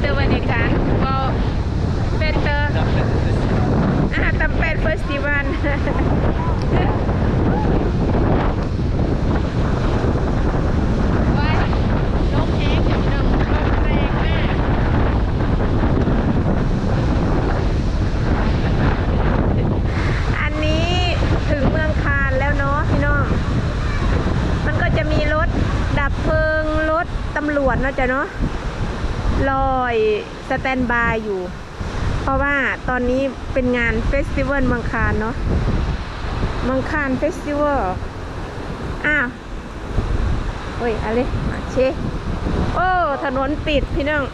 beter wanneer kan. Wow. Beter. Ah, tempat festival. ว้ายลมแห้งอย่างหนึ่ง ลอยสแตนบายอยู่ เพราะว่าตอนนี้เป็นงานเฟสติวัลมืองคานเนาะมืองคานเฟสติวัลอ้าวเฮ้ยอะไรมาเชโอ้ถนนปิดพี่น้อง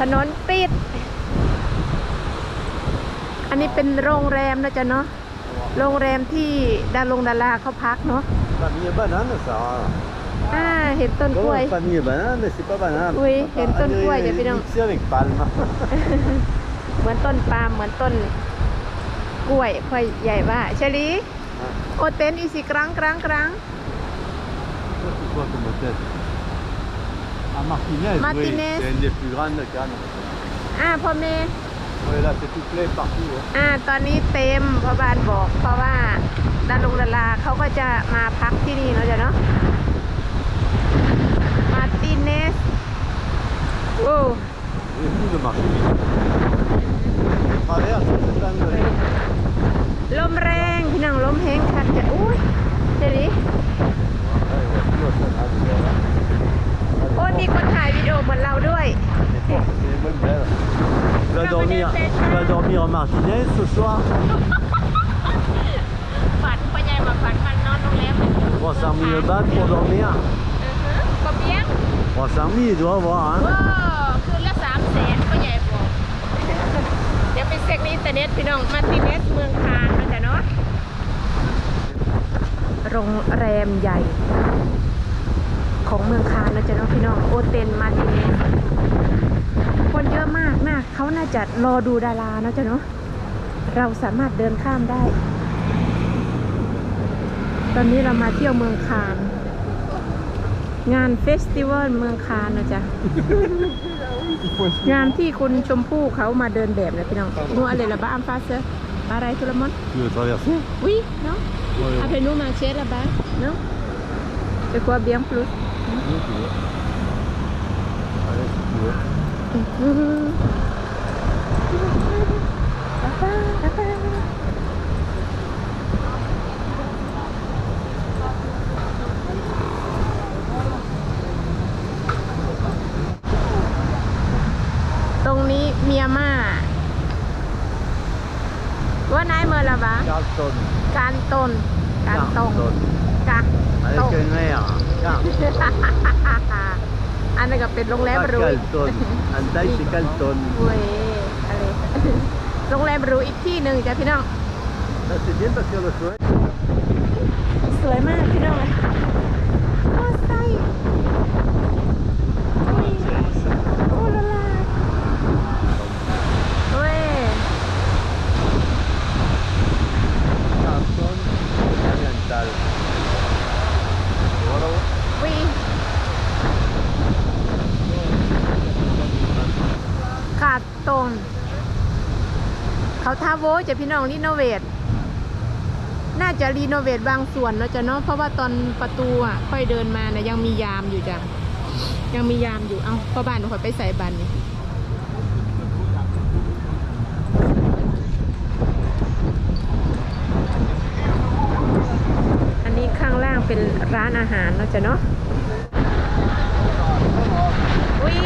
ถนนปิด อันนี้เป็นโรงแรมนะจ๊ะเนาะโรงแรมที่ดาลงดาราเขาพักเนาะ Famille banane, ça. อ่าเห็นต้นกล้วย Oh, famille banane, mais c'est pas banane. Oui, il y a une tonne de Allez, quoi, il y a bien un- mixé avec palme. เหมือนต้นปาล์มเหมือนต้นกล้วยค่อยใหญ่ว่าเชลีโอเตนอีสิกรังกรังกรัง Ça, c'est quoi comme hôtel À Martinez, Martinez. oui. C'est une des plus grandes de Cannes. อ่าพ่อแม่ Oui, là, c'est tout plein partout. hein. อ่าตอนนี้เต็มเพราะบ้านบอก เพราะว่าดารงดาราเขาก็จะมาพักที่นี่เนาะจ๊ะเนาะ มาร์ติเนส โอ้ Il y a tout de Martinez. On traverse cette angle. ลมแรงพี่น้องลมแห้งคักจะอุ้ยเจลี Ouais, ouais, tout, ça, là, déjà, là. โอ้มีคนถ่ายวิดีโอเหมือนเราด้วย C'est fort, c'est une bonne belle. Tu vas dormir, tu vas dormir en Martinez ce soir ฝันปัญญามาฝันมันนอนโรงแรม300 000 bahts pour dormir ก็เบี้ยง300 000, il doit avoir, โอ้ hein คืนละสามแสนก็ใหญ่บอกเดี๋ยวไปเช็คในอินเทอร์เน็ตพี่น้องมาติเนสเมืองคานนะจ๊ะเนาะโรงแรมใหญ่ ของเมืองคานนะจ๊ะเนาะพี่น้องโอเทนมาติเนสคนเยอะมากมากเขาน่าจะรอดูดารานะจ๊ะเนาะเราสามารถเดินข้ามได้ ตอนนี้เรามาเที่ยวเมืองคาน งานเฟสติวัลเมืองคานนะจ๊ะ งานที่คุณชมพู่เขามาเดินแบบนะพี่น้องนูอะไรละบ้าอัมฟาเซอร์อะไรทุลมอน Tu veux traverser วิเนาะ Ouais, อาเพนูมาเชสละบ้าเนาะจะกลัวเบียงพลุส Si tu veux. Allez, si tu veux. ตรง นี้เมียมาว่านายเมื่อละบ้า Carlton. การตนการตรงกะตรง Avec un air. Car- อันนั้นก็เป็นโรงแรม Pas หรูอีก Carlton. En taille, c'est Carlton. เว้ยอะไรโรงแรมหรูอีกที่หนึ่งจ้ะพี่น้อง Ça, c'est bien parce que le soleil. สวยมากพี่น้องเลยโอ้ไส้อุ้ยโอ้ละลาเว้ย Carlton oriental. Voilà. วิขาดตรงเขาท่า โว้จะพี่น้องรีโนเวทน่าจะรีโนเวทบางส่วนเนาะจ้ะเนาะเพราะว่าตอนประตูอะค่อยเดินมานะยังมียามอยู่จ้ะยังมียามอยู่เอ้าพ่อบ้านหนูขอไปใส่บันนี่อันนี้ข้างล่างเป็นร้านอาหารเนาจ้ะเนาะอุ้ย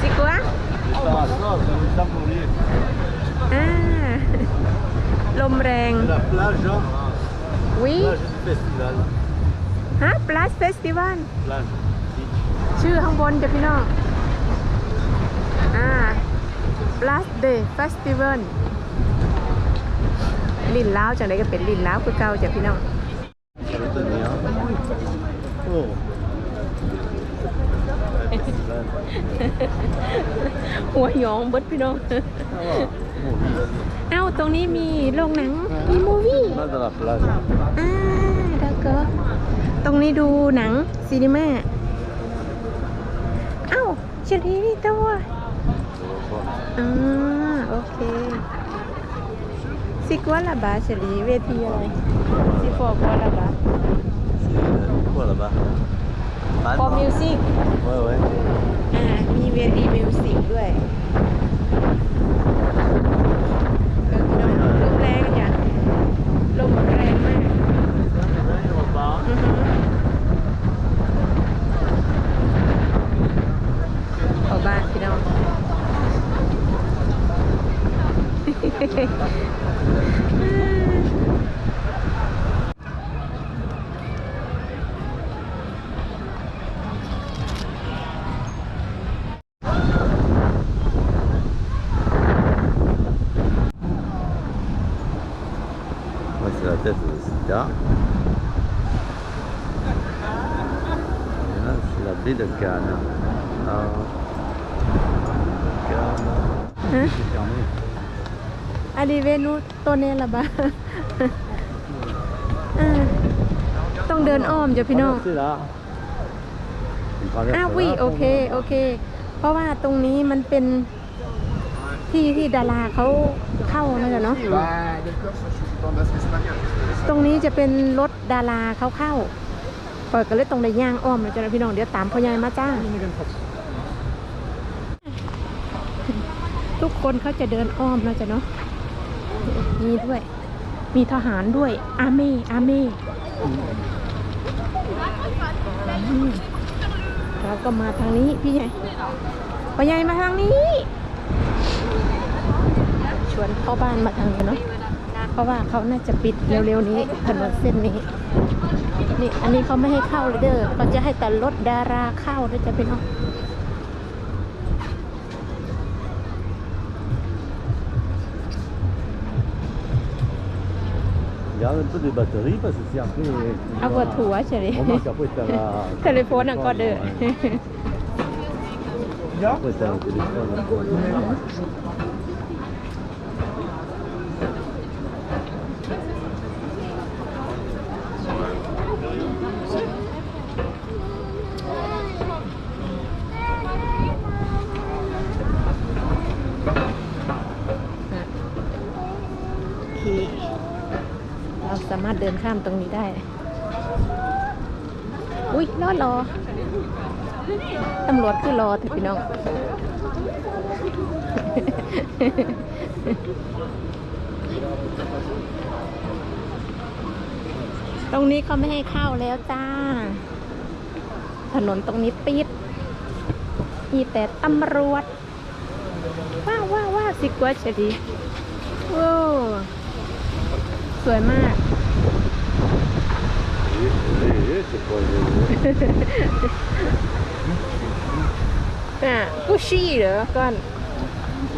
สิกัว อ่าลมแรง C'est la plage, hein. วิ Plage du festival. ฮะ plus festival Plage. ชื่อข้างบนจ้ะพี่น้อง อ่า plus day festival ลินล้าวจังไดก็เป็นลินล้าวคือเก่าจ้ะพี่น้อง Ça va tenir. Oh. Festival. หัวหยองเบิดพี่น้อง Ah, voilà. Movie. เอ้าตรงนี้มีโรงหนัง มีมูวี่ Là, dans la plage. อ่าดักเกอร์ตรงนี้ดูหนังซีนีมาเฉลีนี่ตัวอ่าโอเคสิกว่าละบาเฉลีเวทีอะไรสิฟอกว่าละบา C'est quoi là-bas ฟอร์มิวสิก Ouais, ouais. อ่ามีเวทีมิวสิกด้วยเออพี่น้องลมแรงจ้ะลมแรงมากอือฮึเข้าบ้านพี่น้อง Ouais, c'est la tête de Sida. Et là, c'est la baie de Cannes. Ah. Cannes. Hein C'est fermé. อันนี้เวนูตัวเนี้ละบาอ่าต้องเดินอ้อมจ้ะพี่น้อง C'est là. On traverse อ้าว là, วิ pour โอเค nous. โอเค เพราะว่าตรงนี้มันเป็นที่ที่ดาราเขาเข้านะจ๊ะเนาะ Bah, d'accord, ça, je suis dans l'As espagnol. ตรงนี้จะเป็นรถดาราเขาเข้า เปิดกันเลยตรงในย่างอ้อมนะจ๊ะพี่น้องเดี๋ยวตามพ่อใหญ่มาจ้า ทุกคนเขาจะเดินอ้อมนะจ๊ะเนาะมีด้วย มีทหารด้วย อาเม่อาเม่เราก็มาทางนี้พี่ใหญ่พ่อใหญ่มาทางนี้ ชวนเข้าบ้านมาทางนี้เนาะเพราะว่าเขาน่าจะปิดเร็วๆนี้ถนนเส้นนี้ นี่อันนี้เขาไม่ให้เข้าเลยเด้อเขาจะให้แต่รถดาราเข้าด้วยจะเป็นเอา Il y a un peu de batterie parce que c'est après. เอาเปิดถัวเฉย Remarque, après, t'as la. เทเลโฟนอะก็เด้อ Après, t'as un téléphone. โอเค เรา สามารถเดินข้ามตรงนี้ได้ อุ้ยรอดรอตำรวจคือรอแต่พี่น้องตรงนี้เขาไม่ให้เข้าแล้วจ้า ถนนตรงนี้ปิด มีแต่ตำรวจ ว้าวว้าวว้าวสิกว่าเฉดีโอ้ สวยมาก Oui, oui, c'est pas le- อะกุชชี่เหรอก่อน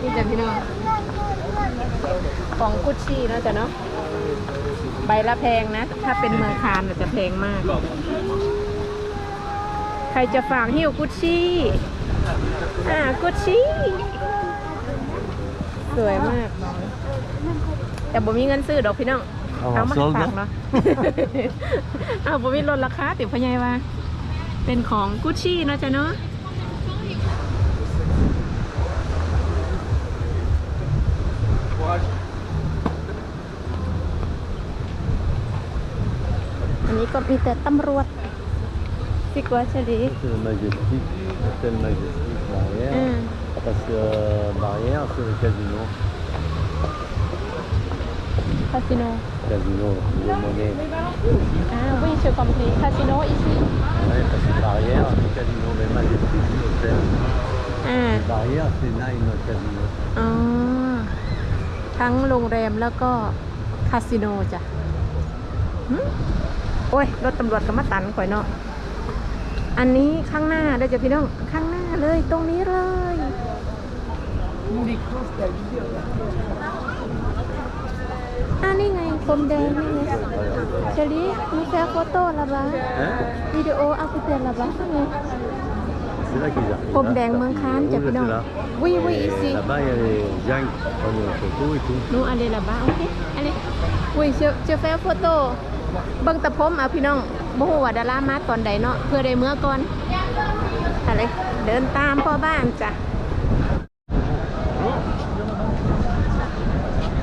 นี่จ้ะพี่น้องของกุชชี่นะจ๊ะเนาะใบละแพงนะ ถ้าเป็นเมืองคานน่ะจะแพงมาก ใครจะฝากหิ้วกุชชี่ อ่ากุชชี่ สวยมาก แต่บ่มีเงินซื้อดอกพี่น้อง เอาเอามาโซลฝากนะเนาะ เอาบ่มีลดราคาติพะยายว่า เป็นของกุชชี่เนาะจ๊ะเนาะอันนี้ก็มีแต่ตำรวจสิกว่าเฉลี C'est le Majestic, l'hôtel Majestic derrière. อืม Parce que euh, derrière, c'est le casino. คาสิโน Casino, le monnaie. อ่าวิเชอร์คอมพลีคาสิโนอีซี Ouais, parce que derrière, c'est le casino. Mais Majestic, c'est l'hôtel. อ่า Derrière, c'est Nine Casino. อ๋อ ทั้งโรงแรมแล้วก็คาสิโนจ้ะหึโอ้ย รถตำรวจก็มาตันข่อยเนาะ อันนี้ข้างหน้าได้จ้ะพี่น้อง ข้างหน้าเลยตรงนี้เลย อันนี้ไง พรมแดงนี่ไงเชลีมีแค่โฟโต้ละบ้า Hein วิดีโอเอาไปเปลี่ยนละบ้าไง C'est là qu'ils arrivent. พรมแดงเมืองค้านจ้ะ Oui, พี่น้อง c'est là. วิวิอี Et ซี Là-bas, il y a les gens qui prennent des photos et tout. นูอะไรละบ้าโอเคอะไรอุ้ยเชื่อเชื่อแฟร์โฟโต้เบิ่งแตะพรมเอาพี่น้องบ่ฮู้ว่าดารามาตอนใดเนาะเพื่อได้เมื่อก่อนอะไรเดินตามพ่อบ้านจ้ะ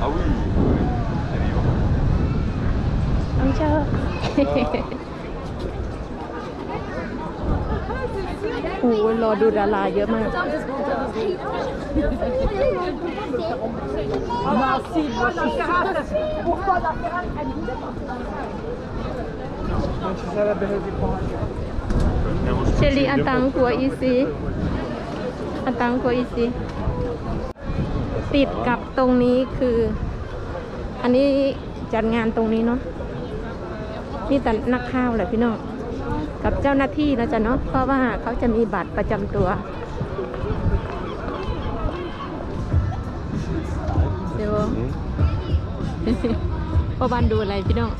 Ah oui, oui, c'est vivant. น้อง เชอโอ้โหรอดูดาราเยอะมากเชลีอันตังกัวอีซีอันตังกัวอีซีติดกับตรงนี้คือ อันนี้จัดงานตรงนี้เนาะ นี่แต่นักข่าวแหละพี่น้องกับเจ้าหน้าที่นะจ๊ะเนาะเพราะว่าเขาจะมีบัตรประจำตัว เดี๋ยวพ่อบ้านดูอะไรพี่น้อง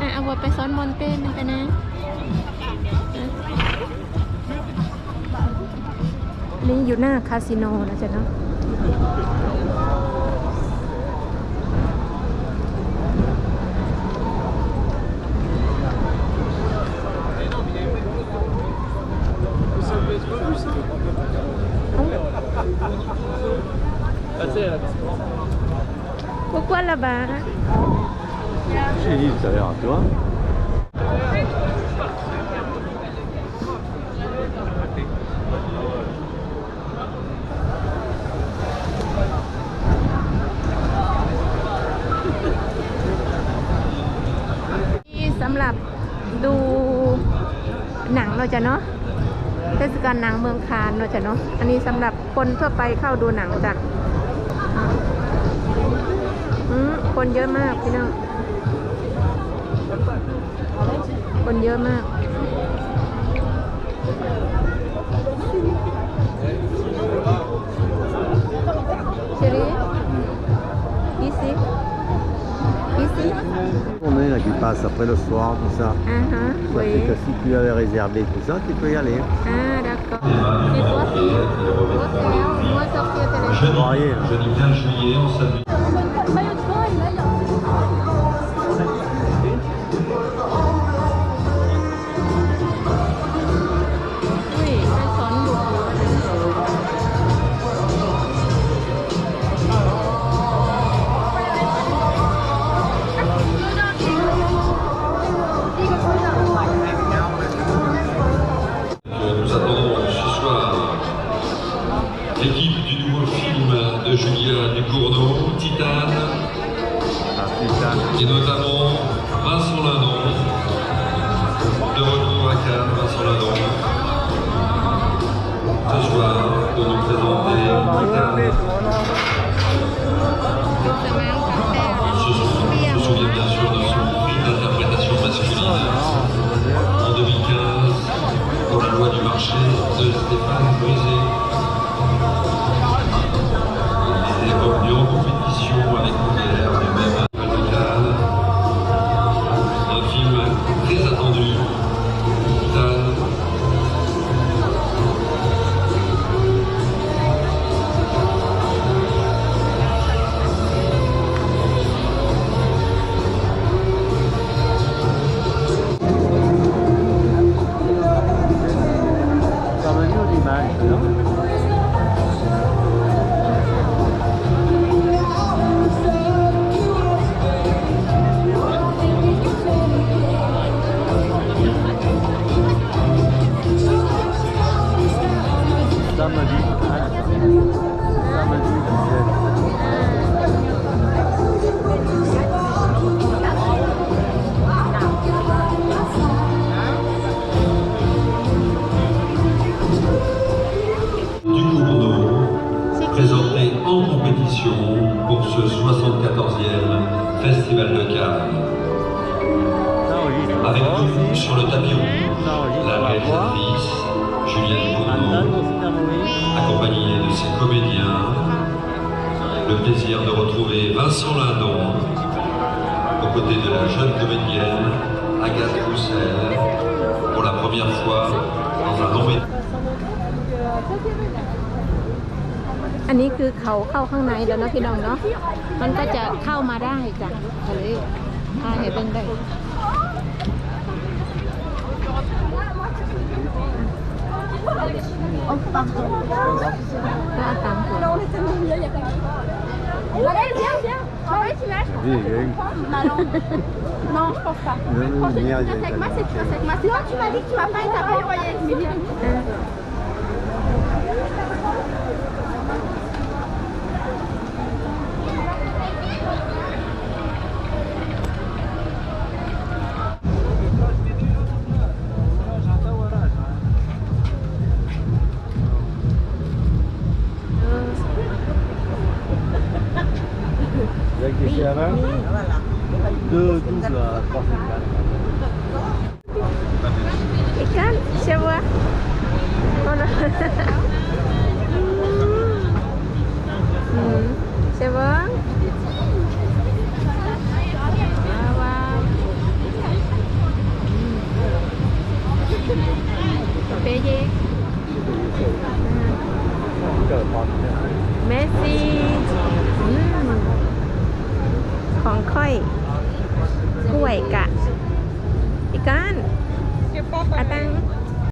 อะเอาวัวไปซ้อนบนเต้นไปนะอะ นี่อยู่หน้าคาสิโนนะจ๊ะเนาะพวกวนละบา J'ai dit tout à l'heure, tu vois. นี่สำหรับ ดูหนังเราจะเนาะเทศกาลหนังเมืองคานเราจะเนาะอันนี้สำหรับคนทั่วไปเข้าดูหนังจ้ะอืมคนเยอะมากพี่น้องคนเยอะมากเชอรี่อีซี่อีซี journée là qui passe après le soir, tout ça. อ่าฮะ Ça เว้ย fait que si tu avais réservé tout ça, tu peux y aller. อ่าดักก็มีตัวสีตัวเซลมัวซับเซียแต่ละ C'est varié. hein. Jeudi 15 juillet, on s'amuse. Titane. ลูก Vincent Lindon, aux côtés de la jeune comédienne Agathe Roussel, pour la première fois dans un long métrage. อันนี้คือเขาเข้าข้างในแล้วเนาะพี่น้องเนาะ มันก็จะเข้ามาได้จ้ะก็เลยพาเห็นเบิ่งได้ก็เอาตังค์ก่อน Allez, viens, viens. Ah ouais, tu lâches Oui, il y a une. Bah non. Non, je pense pas. Non, non, Quand je il y a- dis il y a- que tu restes avec moi, c'est que tu restes avec moi. Sinon, tu m'as dit que tu vas pas être à pas envoyé avec Mélie. Avec des CRM. Deux, douze à trois cinquante. อีกกันใช่ปะเอ กล้วยไก่